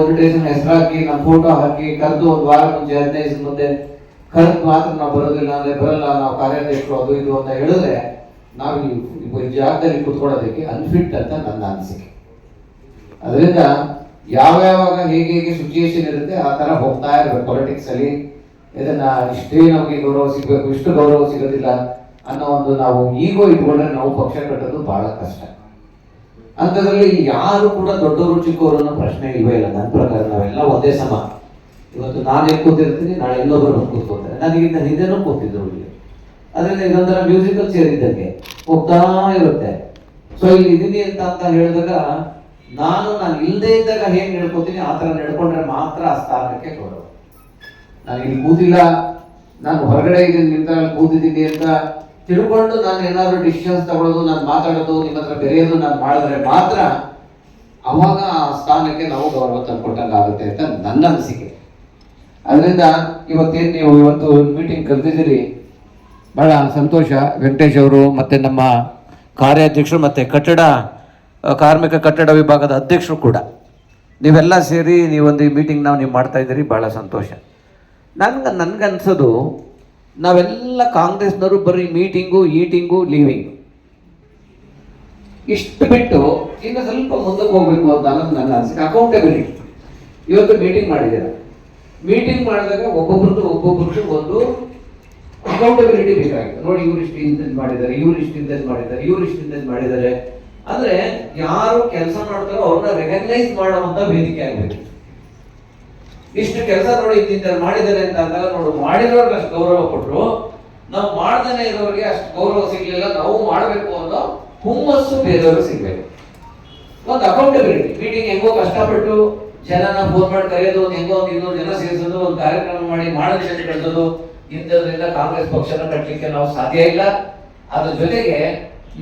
Invitation ಹೆಸರು ಹಾಕಿ ನಮ್ಮ photo ಹಾಕಿ, ಕರೆದು ಒಂದು ವಾರ ಮುಂಚೆ ಹದಿನೈದು ದಿವಸ ಮುಂದೆ ಕರೆದು ಮಾತ್ರ ನಾವು ಬರೋದಿಲ್ಲ ಅಂದ್ರೆ ಬರಲ್ಲ, ನಾವು ಕಾರ್ಯಾಧ್ಯಕ್ಷರು ಅದು ಇದು ಅಂತ ಹೇಳಿದ್ರೆ ನಾವು ಜಾಗದಲ್ಲಿ ಕುತ್ಕೊಳ್ಳೋದಕ್ಕೆ ಅನ್ಫಿಟ್ ಅಂತ ನನ್ನ ಅನಿಸಿಕೆ. ಅದರಿಂದ ಯಾವ ಯಾವಾಗ ಹೇಗೆ ಹೇಗೆ ಸಿಚುಯೇಷನ್ ಇರುತ್ತೆ ಆ ತರ ಹೋಗ್ತಾ ಇರಬೇಕು ಪೊಲಿಟಿಕ್ಸ್ ಅಲ್ಲಿ. ಇದನ್ನ ಇಷ್ಟೇ ನಮಗೆ ಗೌರವ ಸಿಗಬೇಕು, ಇಷ್ಟು ಗೌರವ ಸಿಗೋದಿಲ್ಲ ಅನ್ನೋ ಒಂದು ನಾವು ಈಗೋ ಇಟ್ಕೊಂಡ್ರೆ ನಾವು ಪಕ್ಷ ಕಟ್ಟೋದು ಬಹಳ ಕಷ್ಟ. ಅಂಥದ್ರಲ್ಲಿ ಯಾರು ಕೂಡ ದೊಡ್ಡವರು, ಚಿಕ್ಕವರು ಅನ್ನೋ ಪ್ರಶ್ನೆ ಇಲ್ವೇ ಇಲ್ಲ. ನನ್ನ ಪ್ರಕಾರ ನಾವೆಲ್ಲ ಒಂದೇ ಸಮ. ಇವತ್ತು ನಾನು ಕೂತಿರ್ತೀನಿ, ನಾಳೆ ಇನ್ನೊಬ್ಬರು ಬಂದು ಕೂತ್ಕೊಳ್ತಾರೆ. ನನಗಿಂತ ಹಿಂದೆನೂ ಕೂತಿದ್ರು ಇಲ್ಲಿ. ಅದರಿಂದ ಇದೊಂಥರ ಮ್ಯೂಸಿಕಲ್ ಚೇರ್ ಇದ್ದಂಗೆ ಹೋಗ್ತಾ ಇರುತ್ತೆ. ಸೊ ಇಲ್ಲಿ ಇದೀನಿ ಅಂತ ಅಂತ ಹೇಳಿದಾಗ ನಾನು ನಾನು ಇಲ್ಲದೆ ಇದ್ದಾಗ ಹೇಗೆ ನಡ್ಕೋತೀನಿ, ಆ ಥರ ನಡ್ಕೊಂಡ್ರೆ ಮಾತ್ರ ಆ ಸ್ಥಾನಕ್ಕೆ ಗೌರವ ನಾನು ಇಲ್ಲಿ ಕೂತಿಲ್ಲ. ನಾನು ಹೊರಗಡೆ ಇದ್ದೀನಿ ನಿಂತ ಕೂತಿದ್ದೀನಿ ಅಂತ ತಿಳ್ಕೊಂಡು ನಾನು ಏನಾದರೂ ಡಿಸಿಷನ್ಸ್ ತಗೊಳ್ಳೋದು, ನಾನು ಮಾತಾಡೋದು, ನಿಮ್ಮ ಹತ್ರ ಬೆರೆಯೋದು ನಾನು ಮಾಡಿದ್ರೆ ಮಾತ್ರ ಅವಾಗ ಆ ಸ್ಥಾನಕ್ಕೆ ನಾವು ಗೌರವ ತಂದ್ಕೊಟ್ಟಂಗೆ ಆಗುತ್ತೆ ಅಂತ ನನ್ನ ಅನಿಸಿಕೆ. ಅದರಿಂದ ಇವತ್ತೇನು ನೀವು ಇವತ್ತು ಮೀಟಿಂಗ್ ಕರೆದಿದ್ದೀರಿ ಬಹಳ ಸಂತೋಷ. ವೆಂಕಟೇಶ್ ಅವರು ಮತ್ತೆ ನಮ್ಮ ಕಾರ್ಯಾಧ್ಯಕ್ಷರು ಮತ್ತೆ ಕಟ್ಟಡ ಕಾರ್ಮಿಕ ಕಟ್ಟಡ ವಿಭಾಗದ ಅಧ್ಯಕ್ಷರು ಕೂಡ. ನೀವೆಲ್ಲ ಸೇರಿ ನೀವೊಂದು ಈ ಮೀಟಿಂಗ್ ನಾವು ನೀವು ಮಾಡ್ತಾ ಇದ್ದೀರಿ ಭಾಳ ಸಂತೋಷ. ನನ್ಗೆ ನನ್ಗನ್ಸೋದು ನಾವೆಲ್ಲ ಕಾಂಗ್ರೆಸ್ನವರು ಬರೀ ಮೀಟಿಂಗು, ಈಟಿಂಗು ಲೀವಿಂಗ್ ಇಷ್ಟು ಬಿಟ್ಟು ಇನ್ನು ಸ್ವಲ್ಪ ಮುಂದಕ್ಕೆ ಹೋಗ್ಬೇಕು ಅಂತ ಅನ್ನೋದು ನನ್ನ ಅನಿಸಿಕೆ. ಅಕೌಂಟೆಬಿಲಿಟಿ ಇವತ್ತು ಮೀಟಿಂಗ್ ಮಾಡಿದ್ದೀರ. ಮೀಟಿಂಗ್ ಮಾಡಿದಾಗ ಒಬ್ಬೊಬ್ರದ್ದು ಒಬ್ಬೊಬ್ರದ್ದು ಒಂದು ಅಕೌಂಟೆಬಿಲಿಟಿ ಬೇಕಾಗಿದೆ ನೋಡಿ ಇವ್ರು ಇಷ್ಟು ಇಂಥದ್ದು ಮಾಡಿದ್ದಾರೆ, ಇವ್ರು ಇಷ್ಟು ಇಂಥದ್ದು ಮಾಡಿದ್ದಾರೆ, ಇವ್ರು ಇಷ್ಟು ಇಂಥದ್ದು ಮಾಡಿದ್ದಾರೆ. ಅಂದ್ರೆ ಯಾರು ಕೆಲಸ ಮಾಡ್ತಾರೋ ಅವ್ರನ್ನ ರೆಕಗ್ನೈಸ್ ಮಾಡುವಂತ ವೇದಿಕೆ ಆಗ್ಬೇಕು. ಇಷ್ಟು ಕೆಲಸ ನೋಡಿ ಇಂತಿಂತ ಮಾಡಿದ್ದಾರೆ ಅಂತ ಅಂದಾಗ ನೋಡು, ಮಾಡಿರೋರ್ಗೆ ಅಷ್ಟು ಗೌರವ ಕೊಟ್ಟರು ನಾವು ಮಾಡ್ದೇ ಇರೋರಿಗೆ ಅಷ್ಟು ಗೌರವ ಸಿಗ್ಲಿಲ್ಲ, ನಾವು ಮಾಡಬೇಕು ಅನ್ನೋ ಹುಮ್ಮಸ್ಸು ಬೇರೆಯವರು ಸಿಗ್ಬೇಕು. ಒಂದು ಅಕೌಂಟಬಿಲಿಟಿ ಮೀಟಿಂಗ್ ಹೆಂಗೋ ಕಷ್ಟಪಟ್ಟು ಜನನ ಫೋನ್ ಮಾಡಿ ಕರೆಯೋದು, ಒಂದು ಹೆಂಗೋ ಒಂದು ಇನ್ನೂರು ಜನ ಸೇರಿಸೋದು, ಒಂದು ಕಾರ್ಯಕ್ರಮ ಮಾಡಿ ಅಂತ ಕಳಿಸೋದು, ಇಂಥದ್ರಿಂದ ಕಾಂಗ್ರೆಸ್ ಪಕ್ಷನ ಕಟ್ಟಲಿಕ್ಕೆ ನಾವು ಸಾಧ್ಯ ಇಲ್ಲ. ಅದ್ರ ಜೊತೆಗೆ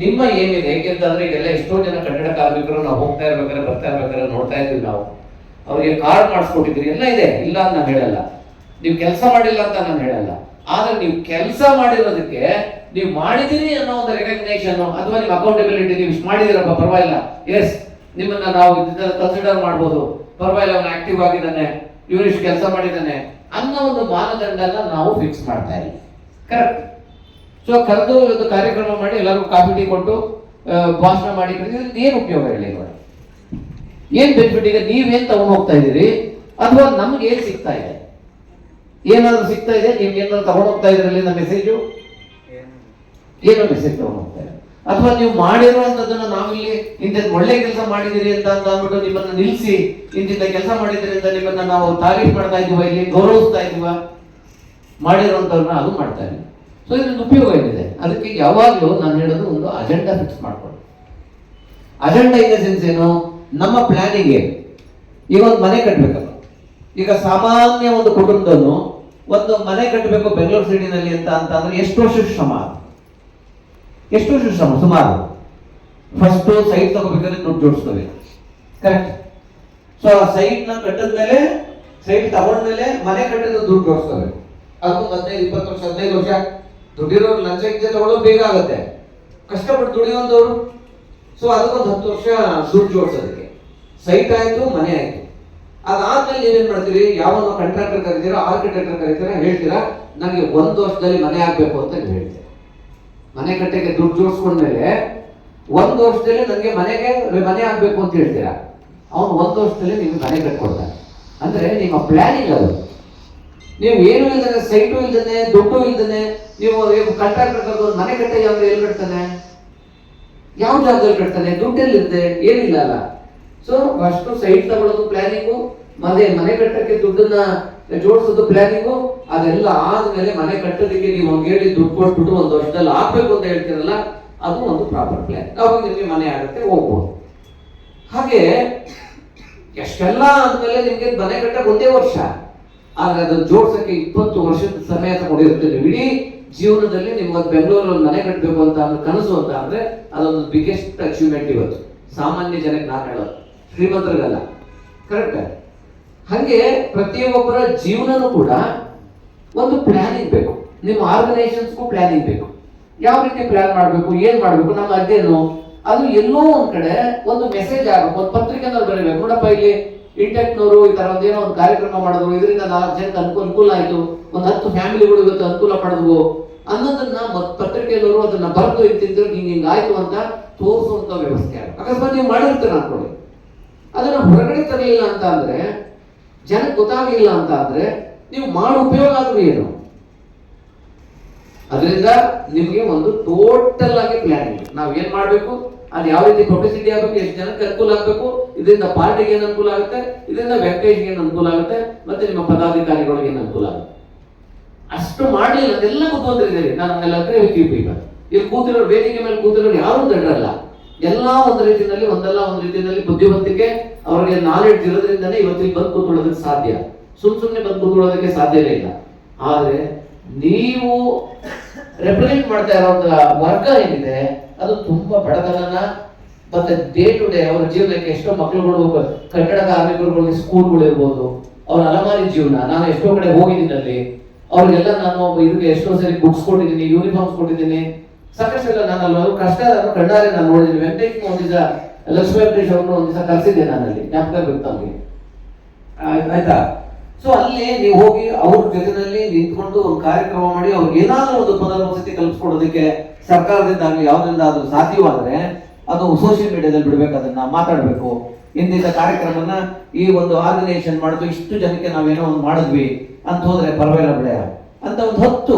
ನಿಮ್ಮ ಏನಿದೆ, ಏಕೆಂತಂದ್ರೆ ಈಗೆಲ್ಲ ಎಷ್ಟೋ ಜನ ಕನ್ನಡ ಕಾರ್ಮಿಕರು ನಾವು ಹೋಗ್ತಾ ಇರ್ಬೇಕಾದ್ರೆ ಬರ್ತಾ ಇರ್ಬೇಕಾದ್ರೆ ನೋಡ್ತಾ ಇದ್ವಿ ನಾವು. ಅವರಿಗೆ ಕಾರ್ ಮಾಡಿಸ್ಕೊಟ್ಟಿದ್ರಿ ಎಲ್ಲ ಇದೆ. ಇಲ್ಲ ಅಂತ ನಾನು ಹೇಳಲ್ಲ. ನೀವು ಕೆಲಸ ಮಾಡಿಲ್ಲ ಅಂತ ನಾನು ಹೇಳಲ್ಲ. ಆದ್ರೆ ನೀವು ಕೆಲಸ ಮಾಡಿರೋದಕ್ಕೆ ನೀವು ಮಾಡಿದಿರಿ ಅನ್ನೋ ಒಂದು ರೆಕಗ್ನೇಷನ್ ಅಥವಾ ನಿಮ್ಮ ಅಕೌಂಟಬಿಲಿಟಿ ನೀವು ಮಾಡಿದಿರಪ್ಪ ಪರವಾಗಿಲ್ಲ. ಎಸ್ ನಿಮ್ಮನ್ನ ನಾವು ಕನ್ಸಿಡರ್ ಮಾಡ್ಬೋದು. ಪರವಾಗಿಲ್ಲ, ಅವನು ಆಕ್ಟಿವ್ ಆಗಿದ್ದಾನೆ. ಇವ್ರು ಇಷ್ಟು ಕೆಲಸ ಮಾಡಿದ್ದಾನೆ ಅನ್ನೋ ಒಂದು ಮಾನದಂಡನ ನಾವು ಫಿಕ್ಸ್ ಮಾಡ್ತಾ ಇದ್ದೀವಿ. ಕರೆಕ್ಟ್ ಸೊ ಕರೆದು ಒಂದು ಕಾರ್ಯಕ್ರಮ ಮಾಡಿ ಎಲ್ಲರಿಗೂ ಕಾಫಿ ಟೀ ಕೊಟ್ಟು ಭಾಷಣ ಮಾಡಿ ಏನು ಉಪಯೋಗ ಇರಲಿ ಇವಾಗ? ಏನ್ ಬೆನಿಫಿಟ್ ಈಗ ನೀವೇನ್ ತಗೊಂಡು ಹೋಗ್ತಾ ಇದ್ದೀರಿ? ಅಥವಾ ನಮ್ಗೆ ಏನ್ ಸಿಗ್ತಾ ಇದೆ? ಏನಾದ್ರೂ ಸಿಗ್ತಾ ಇದೆ? ನೀವು ಏನಾದ್ರು ತಗೊಂಡು ಹೋಗ್ತಾ ಇದ್ರಲ್ಲಿ ನಮ್ಮ ಮೆಸೇಜು ಏನು ಮೆಸೇಜ್ ತಗೊಂಡು ಹೋಗ್ತಾ ಅಥವಾ ನೀವು ಮಾಡಿರುವಂತದನ್ನ ನಾವಿಲ್ಲಿ ಇಂಥದ್ದು ಒಳ್ಳೆ ಕೆಲಸ ಮಾಡಿದಿರಿ ಅಂತ ಅಂತ ಅಂದ್ಬಿಟ್ಟು ನಿಮ್ಮನ್ನ ನಿಲ್ಲಿಸಿ ಇಂತಿಂತ ಕೆಲಸ ಮಾಡಿದಿರಿ ಅಂತ ನಿಮ್ಮನ್ನ ನಾವು ತಾರೀಫ್ ಮಾಡ್ತಾ ಇದೀವ ಇಲ್ಲಿ, ಗೌರವಿಸ್ತಾ ಇದೀವ ಮಾಡಿರುವಂತವ್ರನ್ನ ಅದು ಮಾಡ್ತಾ ಇದ್ದೀವಿ. ಸೊ ಇದರಿಂದ ಉಪಯೋಗ ಏನಿದೆ? ಅದಕ್ಕೆ ಯಾವಾಗಲೂ ನಾನು ಹೇಳೋದು ಒಂದು ಅಜೆಂಡಾ ಫಿಕ್ಸ್ ಮಾಡ್ಕೊಳ್ಳಿ. ಅಜೆಂಡಾ ಇನ್ ದ ಸೆನ್ಸ್ ಏನು? ನಮ್ಮ ಪ್ಲಾನಿಂಗ್ ಈಗ ಒಂದು ಮನೆ ಕಟ್ಟಬೇಕಲ್ಲ ಈಗ ಸಾಮಾನ್ಯ ಒಂದು ಕುಟುಂಬದನ್ನು ಒಂದು ಮನೆ ಕಟ್ಟಬೇಕು ಬೆಂಗಳೂರು ಸಿಟಿನಲ್ಲಿ ಅಂತ ಅಂತಂದ್ರೆ ಎಷ್ಟು ವರ್ಷ ಶ್ರಮ ಎಷ್ಟು ವರ್ಷ ಶ್ರಮ? ಸುಮಾರು. ಫಸ್ಟ್ ಸೈಟ್ ತಗೋಬೇಕಾದ್ರೆ ದುಡ್ಡು ಜೋಡಿಸ್ಕೋಬೇಕು ಕರೆಕ್ಟ್ ಸೊ ಆ ಸೈಟ್ನ ಕಟ್ಟಿದ್ಮೇಲೆ ಸೈಟ್ ತಗೊಂಡ್ಮೇಲೆ ಮನೆ ಕಟ್ಟಿದ ದುಡ್ಡು ಜೋಡಿಸ್ಕೋಬೇಕು ಅದು ಹದಿನೈದು, ಇಪ್ಪತ್ತು ವರ್ಷ, ಹದಿನೈದು ವರ್ಷ ದುಡ್ಡಿರೋರು ಲಂಚ ಗಿಂಚ ತಗೊಳ್ಳೋದು ಬೇಗ ಆಗುತ್ತೆ. ಕಷ್ಟಪಟ್ಟು ದುಡಿಯುವಂಥವ್ರು ಸೊ ಅದಕ್ಕೊಂದು ಹತ್ತು ವರ್ಷ ದುಡ್ಡು ಜೋಡಿಸೋದಕ್ಕೆ. ಸೈಟ್ ಆಯ್ತು, ಮನೆ ಆಯ್ತು. ಅದಾದ್ಮೇಲೆ ನೀವೇನ್ ಮಾಡ್ತೀರಿ? ಯಾವನ್ನ ಕಂಟ್ರಾಕ್ಟರ್ ಕರಿತೀರಾ ಆರ್ಕಿಟೆಕ್ಟರ್ ಕರಿತೀರಾ, ಹೇಳ್ತೀರಾ ನನಗೆ ಒಂದು ವರ್ಷದಲ್ಲಿ ಮನೆ ಆಗಬೇಕು ಅಂತ ನೀವು ಹೇಳ್ತೀರಾ. ಮನೆ ಕಟ್ಟೆಗೆ ದುಡ್ಡು ಜೋಡಿಸ್ಕೊಂಡ್ಮೇಲೆ ಒಂದು ವರ್ಷದಲ್ಲಿ ನನಗೆ ಮನೆಗೆ ಮನೆ ಆಗಬೇಕು ಅಂತ ಹೇಳ್ತೀರಾ? ಅವನು ಒಂದು ವರ್ಷದಲ್ಲಿ ನಿಮ್ಗೆ ಮನೆ ಕಟ್ಕೊಡ್ತಾನೆ. ಅಂದ್ರೆ ನಿಮ್ಮ ಪ್ಲಾನಿಂಗ್ ಅದು. ನೀವು ಏನು ಇಲ್ದೇ ಸೈಟು ಇಲ್ದೇ ದುಡ್ಡು ಇಲ್ದೇ ನೀವು ಕಂಟ್ರಾಕ್ಟರ್ ಕರೆದು ಮನೆ ಕಟ್ಟೆಗೆ ಯಾವ ಎಲ್ಲಿ ಕಟ್ತಾನೆ ಯಾವ ಜಾಗದಲ್ಲಿ ಕಟ್ತಾನೆ ದುಡ್ಡೆಲ್ಲಿರುತ್ತೆ, ಏನಿಲ್ಲ ಅಲ್ಲ. ಸೊ ಫಸ್ಟ್ ಸೈಟ್ ತಗೊಳ್ಳೋದು ಪ್ಲಾನಿಂಗು ಮನೆ ಮನೆ ಕಟ್ಟಕ್ಕೆ ದುಡ್ಡನ್ನ ಜೋಡಿಸೋದು ಪ್ಲಾನಿಂಗು ಅದೆಲ್ಲ ಆದ್ಮೇಲೆ ಮನೆ ಕಟ್ಟೋದಕ್ಕೆ ನೀವು ಅವ್ನಿಗೆ ಹೇಳಿ ದುಡ್ಡು ಕೊಟ್ಬಿಟ್ಟು ಒಂದು ವರ್ಷದಲ್ಲಿ ಆಗ್ಬೇಕು ಅಂತ ಹೇಳ್ತೀರಲ್ಲ, ಅದು ಒಂದು ಪ್ರಾಪರ್ ಪ್ಲಾನ್ ಅವಾಗ ನಿಮಗೆ ಮನೆ ಆಗುತ್ತೆ, ಹೋಗ್ಬೋದು. ಹಾಗೆ, ಎಷ್ಟೆಲ್ಲ ಆದ್ಮೇಲೆ ನಿಮಗೆ ಮನೆ ಕಟ್ಟಕ್ಕೆ ಒಂದೇ ವರ್ಷ. ಆದರೆ ಅದನ್ನ ಜೋಡ್ಸಕ್ಕೆ ಇಪ್ಪತ್ತು ವರ್ಷದ ಸಮಯ ತಗೊಂಡಿರುತ್ತೆ ಇಡೀ ಜೀವನದಲ್ಲಿ ನಿಮ್ಗೆ ಬೆಂಗಳೂರಲ್ಲಿ ಮನೆ ಕಟ್ಟಬೇಕು ಅಂತ ಅಂದ್ರೆ ಕನಸು ಅಂತ ಅಂದ್ರೆ ಅದೊಂದು ಬಿಗ್ಗೆಸ್ಟ್ ಅಚೀವ್ಮೆಂಟ್ ಇವತ್ತು. ಸಾಮಾನ್ಯ ಜನಕ್ಕೆ ನಾನು ಹೇಳೋದು. ಶ್ರೀಮಂತರಿಗಲ್ಲ. ಕರೆಕ್ಟ್ ಹಾಗೆ ಪ್ರತಿಯೊಬ್ಬರ ಜೀವನನೂ ಕೂಡ ಒಂದು ಪ್ಲಾನಿಂಗ್ ಬೇಕು. ನಿಮ್ಮ ಆರ್ಗನೈಸೇಷನ್ಸ್ಗೂ ಪ್ಲಾನಿಂಗ್ ಬೇಕು. ಯಾವ ರೀತಿ ಪ್ಲಾನ್ ಮಾಡಬೇಕು, ಏನ್ ಮಾಡಬೇಕು, ನಮ್ಮ ಅದೇನು ಅದು ಎಲ್ಲೋ ಒಂದ್ ಕಡೆ ಒಂದು ಮೆಸೇಜ್ ಆಗಬೇಕು. ಒಂದು ಪತ್ರಿಕೆನಲ್ಲಿ ಬರೀಬೇಕು. ನೋಡಪ್ಪ ಇಲ್ಲಿ ಇಂಟೆಕ್ನವರು ಈ ತರ ಒಂದೇನೋ ಒಂದು ಕಾರ್ಯಕ್ರಮ ಮಾಡಿದ್ರು, ಇದರಿಂದ ನಾಲ್ಕು ಜನಕ್ಕೆ ಅನುಕೂಲ ಅನುಕೂಲ ಆಯ್ತು, ಒಂದು ಹತ್ತು ಫ್ಯಾಮಿಲಿಗಳು ಇವತ್ತು ಅನುಕೂಲ ಪಡೆದ್ವು. ಅನ್ನೋದನ್ನ ಪತ್ರಿಕೆಯಲ್ಲವರು ಅದನ್ನ ಬರೆದು ಇತ್ತಿದ್ರು ಹಿಂಗ್ ಹಿಂಗಾಯ್ತು ಅಂತ ತೋರಿಸುವಂತ ವ್ಯವಸ್ಥೆ ಅಕಸ್ಮಾತ್ ನೀವು ಮಾಡಿರ್ತೀರ ಅನ್ಕೊಳ್ಳಿ. ಅದನ್ನ ಹೊರಗಡೆ ತರಲಿಲ್ಲ ಅಂತ ಅಂದ್ರೆ, ಜನಕ್ಕೆ ಗೊತ್ತಾಗಲಿಲ್ಲ ಅಂತ ಅಂದ್ರೆ, ನೀವು ಮಾಡೋ ಉಪಯೋಗ ಆದ್ರೂ ಏನು? ಅದರಿಂದ ನಿಮಗೆ ಒಂದು ಟೋಟಲ್ ಆಗಿ ಪ್ಲಾನಿಂಗ್ ನಾವು ಏನ್ ಮಾಡಬೇಕು? ಅದು ಯಾವ ರೀತಿ ಪಬ್ಲಿಸಿಟಿ ಆಗಬೇಕು? ಎಷ್ಟು ಜನಕ್ಕೆ ಅನುಕೂಲ ಆಗಬೇಕು? ಇದರಿಂದ ಪಾರ್ಟಿಗೆ ಏನು ಅನುಕೂಲ ಆಗುತ್ತೆ? ಇದರಿಂದ ವೆಂಕಟೇಶ್ಗೆ ಏನು ಅನುಕೂಲ ಆಗುತ್ತೆ? ಮತ್ತೆ ನಿಮ್ಮ ಪದಾಧಿಕಾರಿಗಳಿಗೆ ಏನು ಅನುಕೂಲ ಆಗುತ್ತೆ? ಅಷ್ಟು ಮಾಡಲಿಲ್ಲ. ಅದೆಲ್ಲ ಬುದ್ಧಿವಂತರಿದ್ದೀರಿ ನಾನು ಎಲ್ಲ ಇವತ್ತು ಈಗ. ಇಲ್ಲಿ ಕೂತಿರೋ ವೇದಿಕೆ ಮೇಲೆ ಕೂತಿರೋರು ಯಾರು ದಡ್ರಲ್ಲ. ಎಲ್ಲ ಒಂದು ರೀತಿಯಲ್ಲಿ, ಒಂದಲ್ಲ ಒಂದು ರೀತಿಯಲ್ಲಿ ಬುದ್ಧಿವಂತಿಕೆ, ಅವರಿಗೆ ನಾಲೆಡ್ಜ್ ಇರೋದ್ರಿಂದನೇ ಇವತ್ತಿಗೆ ಬಂದು ಕೂತ್ಕೊಳ್ಳೋದಕ್ಕೆ ಸಾಧ್ಯ. ಸುಮ್ ಸುಮ್ಮನೆ ಬಂದು ಕೂತ್ಕೊಳ್ಳೋದಕ್ಕೆ ಸಾಧ್ಯವೇ ಇಲ್ಲ. ಆದ್ರೆ ನೀವು ರೆಪ್ರೆಸೆಂಟ್ ಮಾಡ್ತಾ ಇರುವಂತ ವರ್ಗ ಏನಿದೆ, ಅದು ತುಂಬಾ ಬಡತನನ ಮತ್ತೆ ಡೇ ಟು ಡೇ ಅವರ ಜೀವನಕ್ಕೆ ಎಷ್ಟೋ ಮಕ್ಕಳುಗಳು ಕಟ್ಟಡ ಕಾರ್ಮಿಕರುಗಳಿಗೆ ಸ್ಕೂಲ್ಗಳು ಇರ್ಬೋದು, ಅವ್ರ ಅಲಮಾರಿ ಜೀವನ, ನಾನು ಎಷ್ಟೋ ಕಡೆ ಹೋಗಿದ್ದೀನಿ ಅಲ್ಲಿ, ಅವ್ರಿಗೆಲ್ಲ ನಾನು ಇದಕ್ಕೆ ಎಷ್ಟೋ ಸರಿ ಬುಕ್ಸ್ ಕೊಟ್ಟಿದ್ದೀನಿ ಯೂನಿಫಾರ್ಮ್ಸ್ ಕೊಟ್ಟಿದ್ದೀನಿ. ಸಾಕಷ್ಟು ಎಲ್ಲ ನಾನು ಅಲ್ಲಿ ಕಷ್ಟ ಕಣ್ಣಾರೆ ನಾನು ನೋಡಿದ್ದೀನಿ. ವೆಂಕಟೇಶ್ ಒಂದು ದಿವಸ ಲಕ್ಷ್ಮೀ ವೆಂಕಟೇಶ್ ಅವ್ರನ್ನ ಒಂದ್ ದಿವಸ ಕರೆಸಿದ್ದೆ ನಾನು ಅಲ್ಲಿ ಜ್ಞಾಪಕ ಆಯ್- ಆಯ್ತಾ? ಸೊ ಅಲ್ಲಿ ನೀವು ಹೋಗಿ ಅವ್ರ ಜೊತೆನಲ್ಲಿ ನಿಂತ್ಕೊಂಡು ಒಂದು ಕಾರ್ಯಕ್ರಮ ಮಾಡಿ ಅವ್ರಿಗೆ ಏನಾದರೂ ಒಂದು ಪುನರ್ವಸತಿ ಕಲ್ಪಿಸ್ಕೊಡೋದಕ್ಕೆ ಸರ್ಕಾರದಿಂದ ಆಗಲಿ ಯಾವ್ದರಿಂದ ಅದು ಸಾಧ್ಯವಾದರೆ ಅದು ಸೋಷಿಯಲ್ ಮೀಡಿಯಾದಲ್ಲಿ ಬಿಡಬೇಕು ಅದನ್ನ ಮಾತಾಡಬೇಕು. ಇಂದಿನ ಕಾರ್ಯಕ್ರಮನ ಈ ಒಂದು ಆರ್ಗನೈಸೇಷನ್ ಮಾಡಿದ್ರು ಇಷ್ಟು ಜನಕ್ಕೆ ನಾವೇನೋ ಒಂದು ಮಾಡಿದ್ವಿ ಅಂತ ಹೋದ್ರೆ ಪರವಾಗಿಲ್ಲ ಬಿಡ ಅಂತ ಒಂದು ಹತ್ತು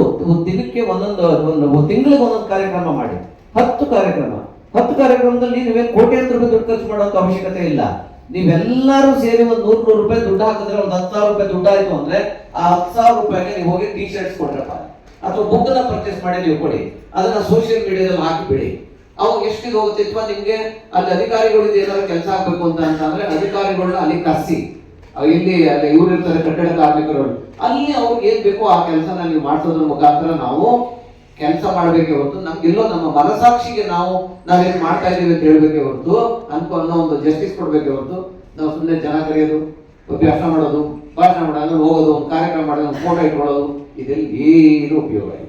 ದಿನಕ್ಕೆ ಒಂದೊಂದು ಒಂದು ತಿಂಗಳಿಗೆ ಒಂದೊಂದು ಕಾರ್ಯಕ್ರಮ ಮಾಡಿ. ಹತ್ತು ಕಾರ್ಯಕ್ರಮ. ಹತ್ತು ಕಾರ್ಯಕ್ರಮದಲ್ಲಿ ನೀವೇನು ಕೋಟ್ಯಾಂತರ ರೂಪಾಯಿ ದುಡ್ಡು ಖರ್ಚು ಮಾಡುವಂತ ಅವಶ್ಯಕತೆ ಇಲ್ಲ. ನೀವೆಲ್ಲರೂ ಸೇರಿ ಒಂದು ನೂರ್ ನೂರು ರೂಪಾಯಿ ದುಡ್ಡು ಹಾಕಿದ್ರೆ ಒಂದು ಹತ್ತು ಸಾವಿರ ರೂಪಾಯಿ ದುಡ್ಡು ಆಯ್ತು ಅಂದ್ರೆ ಆ ಹತ್ತು ಸಾವಿರ ರೂಪಾಯಿಗೆ ನೀವು ಹೋಗಿ ಟಿ ಶರ್ಟ್ಸ್ ಕೊಟ್ರಪ್ಪ. ಅಥವಾ ಬುಕ್ ಪರ್ಚೇಸ್ ಮಾಡಿ ನೀವು ಕೊಡಿ. ಅದನ್ನ ಸೋಷಿಯಲ್ ಮೀಡಿಯಾದಲ್ಲಿ ಹಾಕಿಬಿಡಿ. ಅವಾಗ ಎಷ್ಟಿಗೆ ಹೋಗುತ್ತೆ? ಅಥವಾ ನಿಮ್ಗೆ ಅಲ್ಲಿ ಅಧಿಕಾರಿಗಳಿಂದ, ಏನಾದ್ರು ಕೆಲಸ ಆಗ್ಬೇಕು ಅಂತ ಅಂತಂದ್ರೆ ಅಧಿಕಾರಿಗಳನ್ನ ಅಲ್ಲಿ ಕಸಿ ಇಲ್ಲಿ ಅಲ್ಲಿ ಇವ್ರು ಇರ್ತಾರೆ ಕಟ್ಟಡ ಕಾರ್ಮಿಕರು. ಅಲ್ಲಿ ಅವ್ರಿಗೆ ಏನ್ ಬೇಕೋ ಆ ಕೆಲಸನ ನೀವು ಮಾಡಿಸೋದ್ರ ಮುಖಾಂತರ ನಾವು ಕೆಲಸ ಮಾಡಬೇಕೆ ಹೊರತು ನಮ್ಗೆಲ್ಲೋ ನಮ್ಮ ಮನಸಾಕ್ಷಿಗೆ ನಾವು ನಾವೇನ್ ಮಾಡ್ತಾ ಇದ್ದೀವಿ ಅಂತ ಹೇಳ್ಬೇಕೆ ಹೊರತು, ಅನ್ಕೋ ಅನ್ನೋ ಒಂದು ಜಸ್ಟಿಸ್ ಕೊಡ್ಬೇಕೆ ಹೊರತು, ನಾವು ಸುಮ್ಮನೆ ಜನ ಕರೆಯೋದು, ಅಭ್ಯಾಸ ಮಾಡೋದು, ಭಾಷಣ ಮಾಡೋದು, ಹೋಗೋದು, ಒಂದು ಕಾರ್ಯಕ್ರಮ ಮಾಡೋದು ಫೋಟೋ ಇಟ್ಕೊಳ್ಳೋದು ಇದೆಲ್ಲ ಏನು ಉಪಯೋಗ ಇಲ್ಲ.